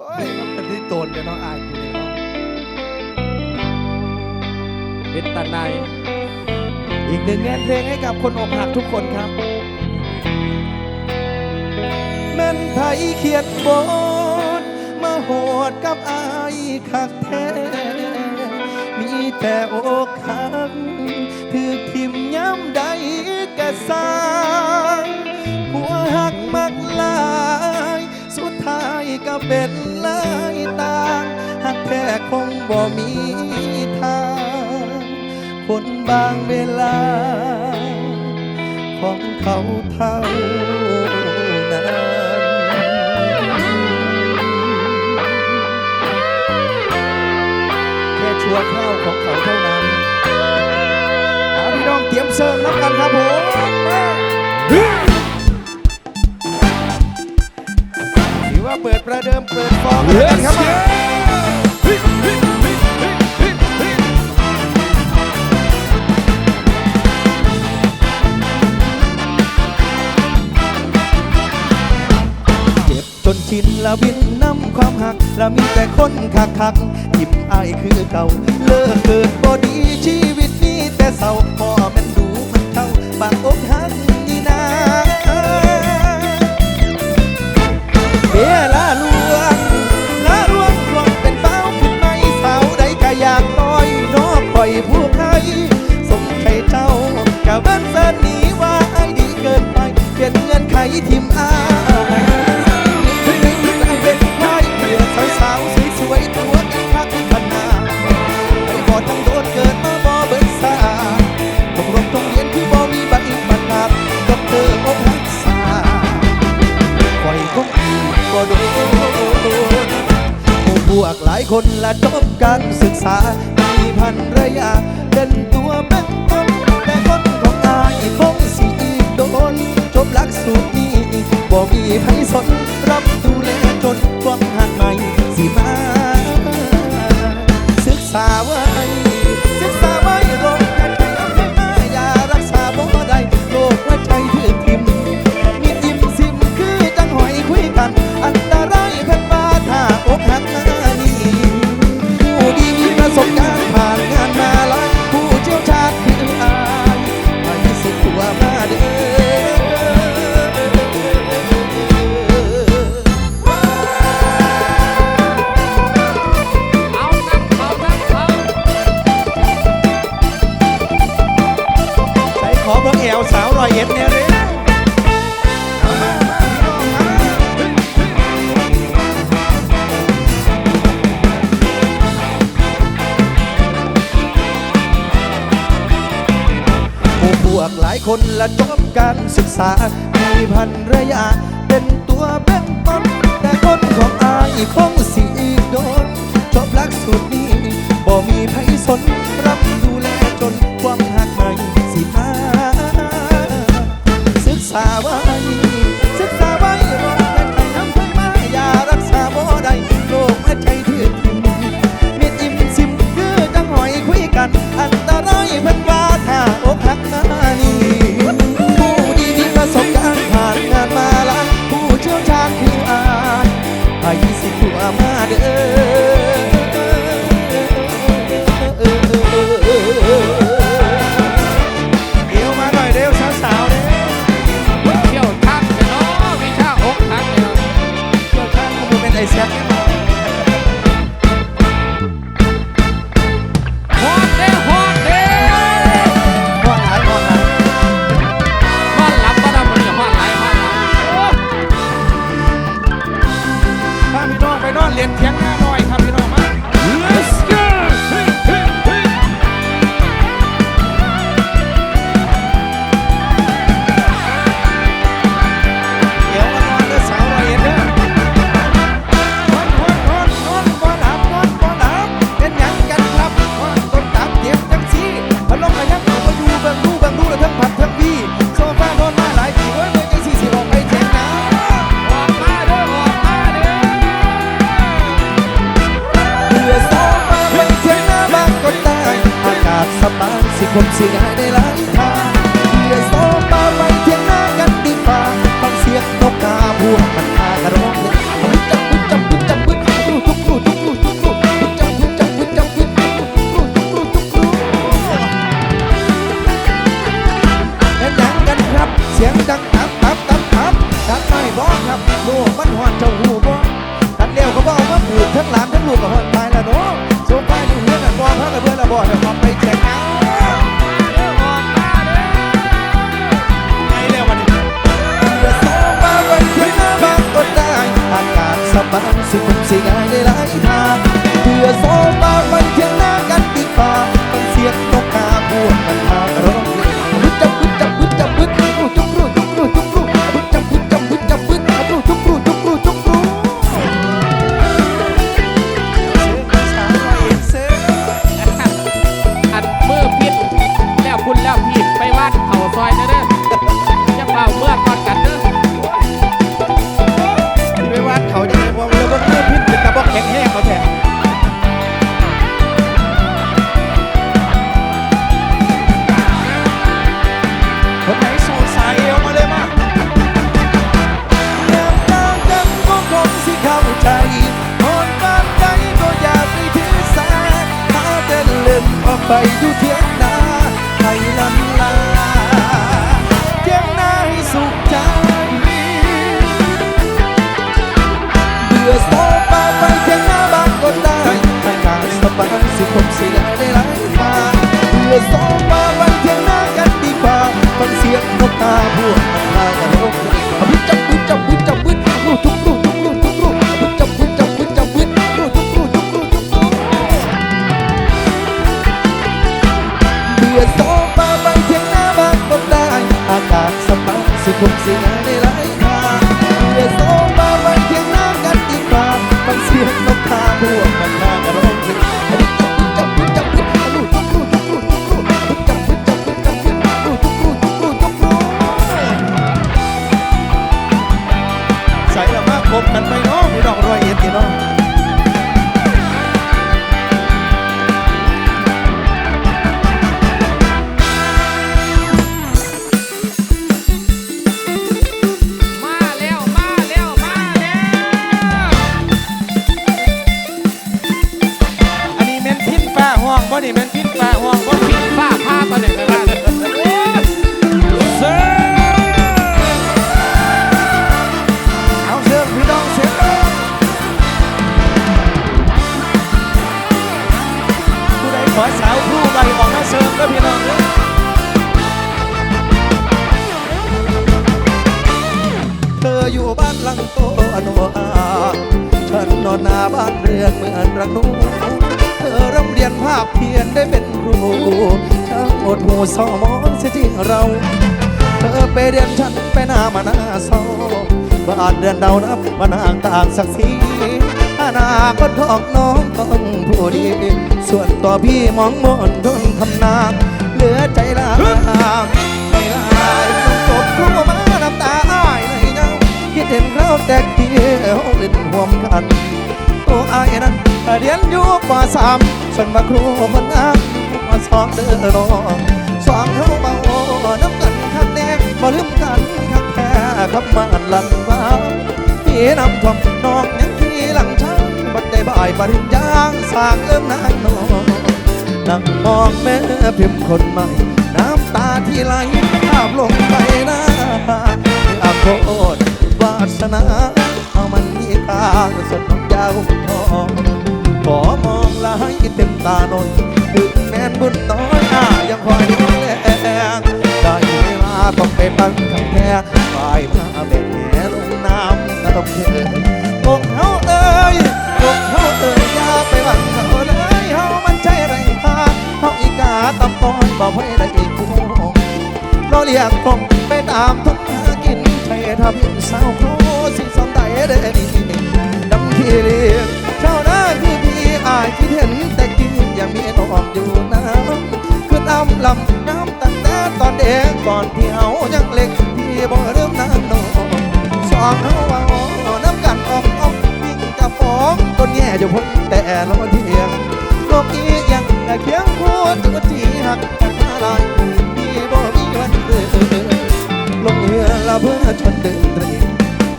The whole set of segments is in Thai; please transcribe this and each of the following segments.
โอ้ยมันเป็นที่โตนกันเนาะอายกูเนี่ยเนาะเป็นตาในอีกหนึ่งงานเพลงให้กับคนอกหักทุกคนครับ แม่นไทยเขียนบทมาโหดกับอายคักแท้ มีแต่อกหักถือทิมย้ำใดกะสร้าง เป็นลายตางหักแท้คงบ่มีทางคนบางเวลา ของเขาเท่านั้นแค่ชั่วคราวของเขาเท่านั้นเอาพี่น้องเตรียมเสิร์ฟแล้วกันครับผม ถือว่าเปิดประเดิมเปิดฟอร์มแล้วกันครับเจ็บจนชินแล้วบินน้ำความหักแล้วมีแต่คนคักคักๆยิ้มอายคือเก่า เลิกเกิดบอดีชีวิตนี้แต่เศร้าพ่อแมันดูมันเท่าบางอกหัก เงื่อนไขทิมอายเป็นไม้เพื่อสาวสวยตัวกันคักขนาไอ้บอทั้งโดนเกิดมาบ่เบิดสาต้องต้องเรียนคือบ่มีบัตรบรรดาด็อกเตออกหักษาปล่อยคงอีกบ่โดนพวกหลายคนละจบการศึกษามีพันระยะเป็นตัวเป็น ไกหลายคนละจบการศึกษา มีพันระยะเป็นตัวเบ่งปันแต่คนของอายคงสิอีกโดนจบหลักสูตรนี้บ่มีไผสนรับดูแลจนความ เล่น บา นอนหน้าบ้านเรือนเหมือนรังนูเธอร่ำเรียนภาคเพียนได้เป็นครูช่างอดหูสอมองเสียจริงเรา เธอไปเรียนฉันไปหน้ามาหน้าเศร้าบ้านเดือนเดานับมานางต่างศักดิ์ศรีอนาคตของน้องต้องผู้ดี ส่วนตัวพี่มองมนทนทำนาเหลือใจลาไม่ลายต้องจบคู่มาน้ำตาอ้ายในเงาคิดเห็นเราแตกเดียวเล่นห่วมกัน อ้อายนั้นเรียนอยู่ปสามส่วนมาครูคนงามมาสองเด้อน้องสองเฮาเบาน้ำกันคักแน่บ่ลืมกันคักแท้คำมันลันว่าพี่นำทวมน้องยังที่หลังช้างบัดได้บ่ายปริญญาสร้างเอิ่มนางนองนั่งมองแม่พิมพ์คนใหม่ น้ำตาที่ไหลภาพลงไปหน้าอาโคตรวาสนาเอามันมีค่าสุดน้อง ยาวทองขอมองลายเต็มตาหน่อยถึงแม้นบุญน้อยหน้ายังคอยดูแลได้เวลาต้องไปตั้งคำแท้ปลายมาแบกแหลงน้ำก็ต้องเทอกเฮาเอ้ยอกเฮาเอ้ยอย่าไปหวังเขาเลยเฮามันใจไรพาเฮาอีกาตำปอนบ่ให้ได้อีกคู่เราเรียกผมไปตามทุกหากินใช่ทำเป็นสาวโคสิสอนได้เด้อนี่ พี่เรียกเจ้าหน้าคือพี่อายคิดเห็นแต่กินยังมีน้องอยู่น้ำคือน้ำลำน้ำตั้งแต่ตอนเด็กก่อนที่เฮายังเล็กพี่บ่เริ่มน้ำนองสองเฮาว่าน้ำกันออกออกยิ่งจะฟ้องต้นแง่จะพ้นแต่ละเที่ยงโลกนี้ยังแต่เคียงคู่ตัวที่หักกันมาลายมีบ่มีวันเดินลงเรือละเพื่อชนเดินเตรี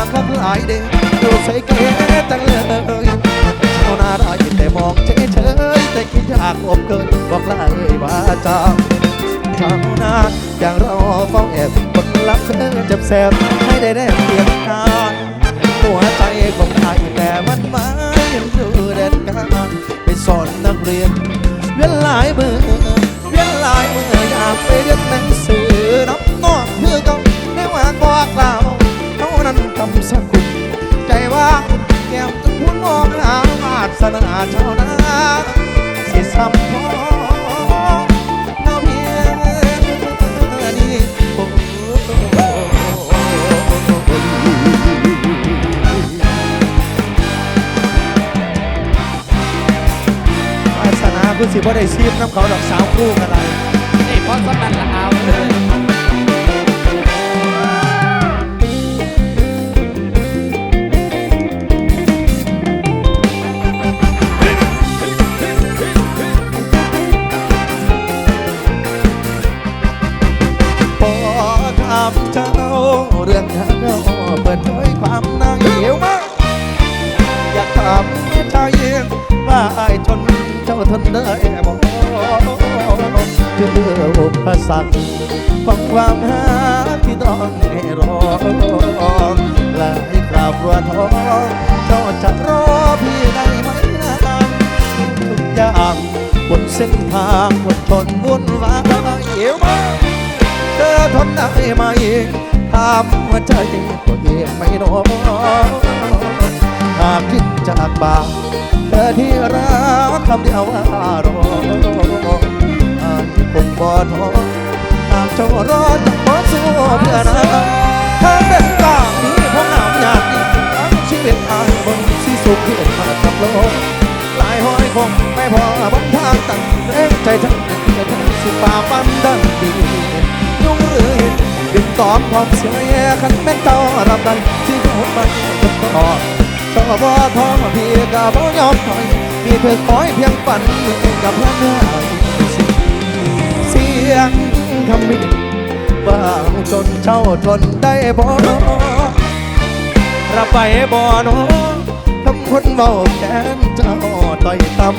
มาขับหลายเด้ดูใส่เก๋จังเลยชาวนาได้แต่มองเฉยเฉยๆแต่คิดอยากอบเกินบอกลาเลยว่าจ้าชาวนาอย่างเราเฝ้าแอบคนรักเธอเจ็บแสบให้ได้แนบเพียงกายหัวใจของไทยแต่มันไม่ยังดูเด่นการไปสอนนักเรียนเวียนหลายมือเวียนหลายมืออยากไปเรียนหนังสือน้ำนองคือเก่าในว่าบอกกล่าวเท่าว สนาชาวนาสิซ้ำพอนเพียงนี้โอ้วาสนาคือสิบ่ได้ซีบน้ำเขาดอกสาวคู่กันไรนี่เพอสำนันละเอาเลย ถามหัวใจตัวเองไม่รอหากคิดจากปากเธอที่รักคำเดียวว่ารออาจคงบ่ท้อหากเจ้ารอจะขอสู้เพื่อนะถ้าเป็นกลางนี้เพราะน้ำอยากยิ่งทั้งชีวิตอายบนที่สุขเพื่อนมากับโลกหลายห้อยคงไม่พอบนทางตั้งแรงใจทั้งใจทั้งสุป่าปันดังดี ดึงตอมความเสียขันแม่เจ้ารับได้ที่โดนมันจะต่อเจ้าบ่ท้องพี่ก็บ่ยอมถอยมีเธอคอยเพียงฝันกับเพื่อนเมื่อเสียงคำมิ่บางจนเจ้าทนได้บ่รับไปบ่เนอคำคนเบาแค้นเจ้าต่อยตำ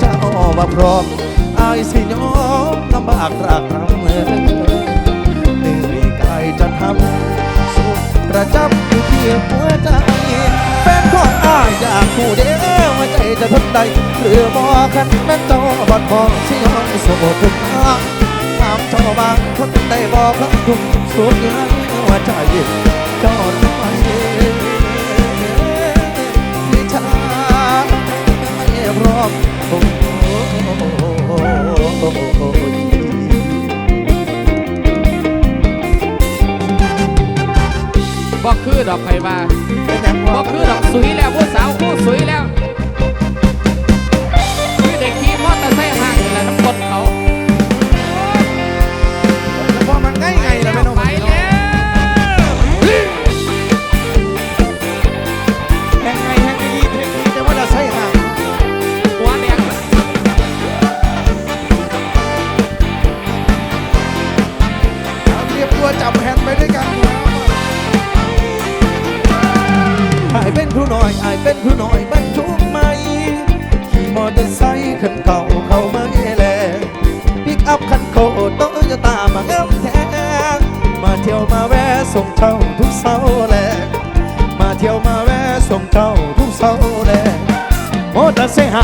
เจ้าว่าพร้อมอายสิยอมลำบากรากรำเลย จะทำสุดประจำอยู่ที่หัวใจ แฟนของอ้ายอยากผู้เดียวว่าใจจะทนได้หรือบ่คันแม่นเจ้าบัดพอสิยอมโสดทุกทางถามเจ้าบางคนได้บอกครับทุกสุดยังว่าใจเจ้ารู้ไหมที่ชาไม่พร้อมโอ้ย บอกคือดอกไผ่ว่าเป็นหยังบอกคือดอกสวยแล้วผู้สาวผู้สวยแล้ว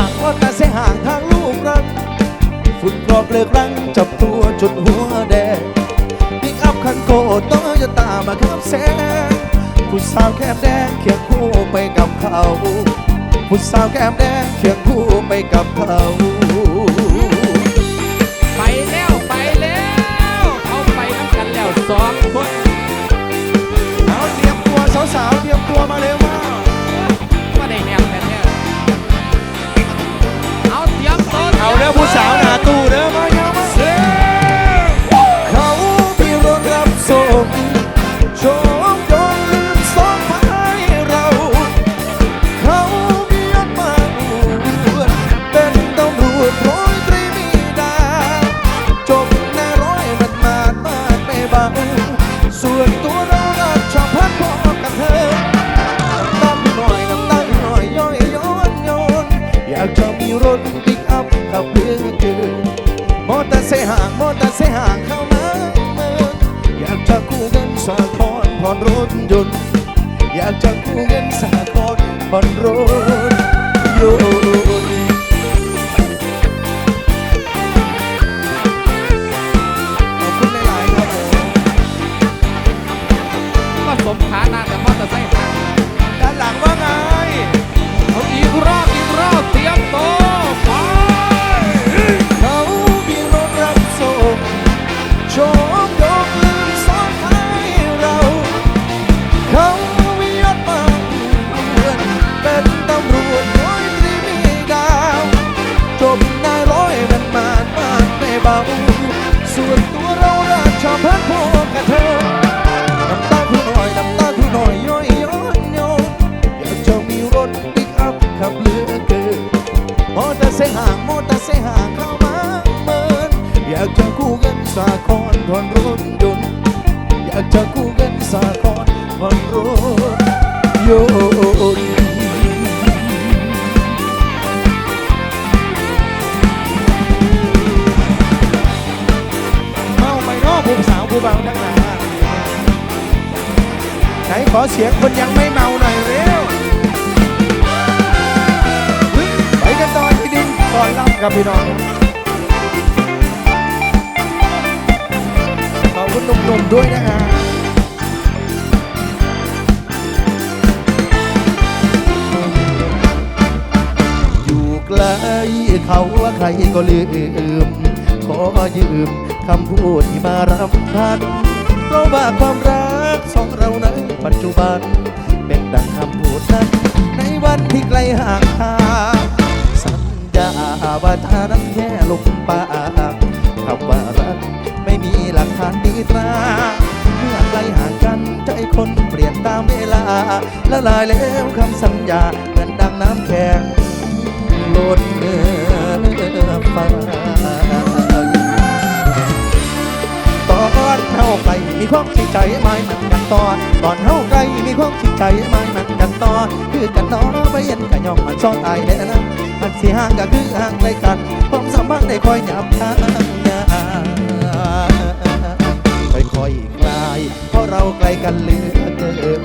ากว่างมอเสียห่างทางลูกรักฝุ่นกรอบเลือกรังจับตัวจุดหัวแดงปิกอัพคันโกโตโยต้ามมาขับแสงผู้สาวแก้มแดงเคียงคู่ไปกับเขาผู้สาวแก้มแดงเคียงคู่ไปกับเขา ผู้สาวหนาตู้เด้อมา ก่อนล่ำกับพี่น้อง ขอบคุณหนุ่มๆด้วยนะฮะอยู่ไกลเขาว่าใครก็ลืม ขอยืมคำพูดที่มารำพันเพราะว่าความรักสองเราในปัจจุบัน เป็นดังคำพูดนั้นในวันที่ไกลห่างทาง สัญญาว่าถ้านั้นแค่ลมปากคำว่ารักไม่มีหลักฐานดีตราเมื่อไกลห่างกันใจคนเปลี่ยนตามเวลาละลายแล้วคำสัญญาเหมือนดังน้ำแข็งลดเนื้อฟ้า ตอนเฮาไกลมีความสิใจไม่มันกันต่อตอนเฮาไกลมีความสิใจไม่มันกันต่อคือกันน้อไปเห็นกันยอมมันซ้อนตายแน่นะมันสิห่างก็คือห่างไกลกันความสัมพันธ์ได้คอยหยับทางยาค่อยๆคคลายเพราะเราไกลกันเหลือเกิน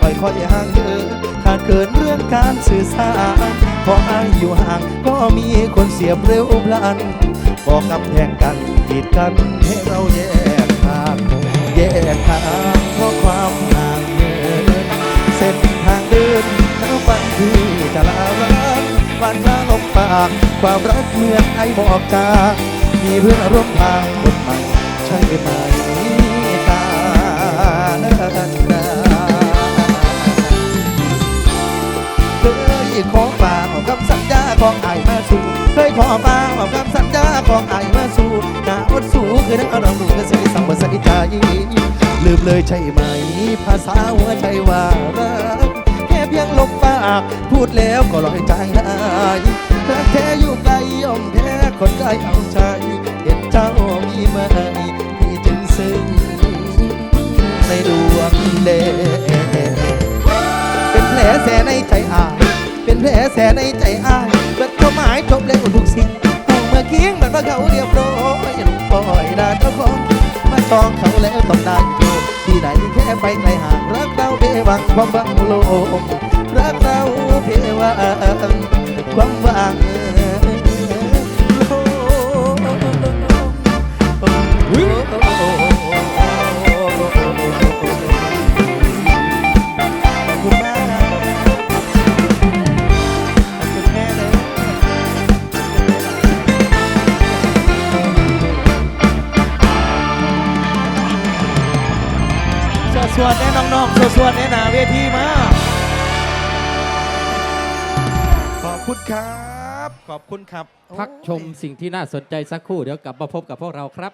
ค่อยๆห่างเดินขาดเกินเรื่องการสื่อสารพออายอยู่ห่างก็มีคนเสียบเร็วพลันบอกกำแพงกันกีดกันให้เราแย่างแยกทางเพราะความห่างเหินเส้นทางเดินน้ำวันที่จะลาร้างวันลาลงปากความรักเหมือนไอบอกจามีเพื่อนร่วมทางคนใหม่ใช่ไหมตาเคยขอฝากเอาคำสัญญาของไอมาสู่เคยขอฝากเอาคำสัญญาของไอ้มาสู่หน้าอดสู้คือนักเราดูกระสีสังบ ใจ ลืมเลยใช่ไหม ภาษาหัวใจว่ารักแค่เพียงลบปาก พูดแล้วก็ลอยใจางได้รักแท้อยู่ไกลยอมแพ้คนใจเอาใจเห็นเจ้ามีไหมที่จึงซึ้งในดวงเดชเป็นแผลแสในใจอายเป็นแผลแสในใจอายเบิดความหมายจบแล้วทุกสิ่งผู้เมื่อเคียงมันว่าเขาเรียบร้อยลงปล่อยดาเจ้าของ มาตองเขาแล้วต้องได้โยที่ไหนแค่ไปไกลห่างรักเราเบวังความหวังโลกรักเราเพวังความหวัง สวดๆแน่หนาเวทีมา ขอบคุณครับ ขอบคุณครับ พักชมสิ่งที่น่าสนใจสักครู่เดี๋ยวกลับมาพบกับพวกเราครับ